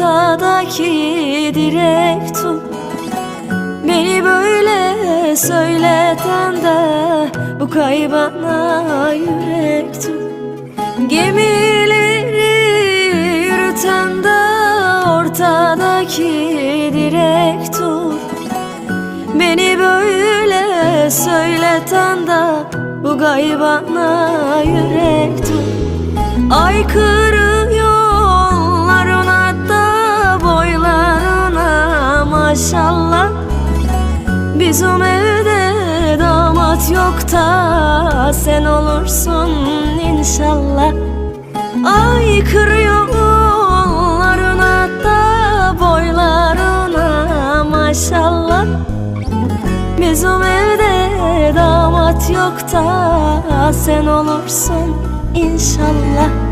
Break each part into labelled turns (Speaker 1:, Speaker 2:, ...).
Speaker 1: ortadaki direk tut. Beni böyle söyleten de bu kaybana yürek tut. Gemileri yürüten de ortadaki direk tut. Beni böyle söyleten de bu gaybana yürek tut. Aykırı maşallah. Bizim evde damat yok da sen olursun inşallah. Aykırı yollarına da boylarına maşallah. Bizim evde damat yok da sen olursun inşallah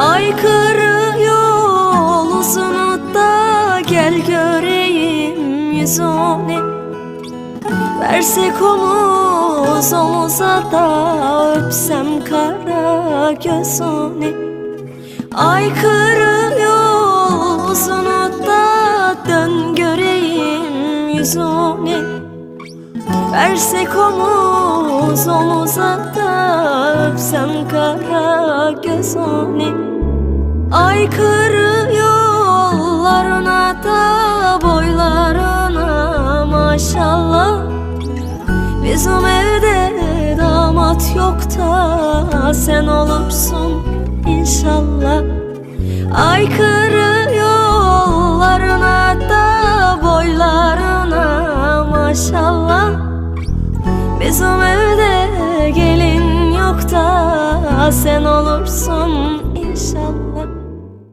Speaker 1: Aykırı yol uzunu da gel göreyim yüzünü Versek omuz omuza da öpsem kara gözünü Aykırı yol uzunu da dön göreyim yüzünü Versek omuz omuza da öpsem kara gözünü Aykırı yollarına da boylarına maşallah. Bizim evde damat yok da sen olursun inşallah. Aykırı yollarına da boylarına maşallah. Bizim evde gelin yok da sen olursun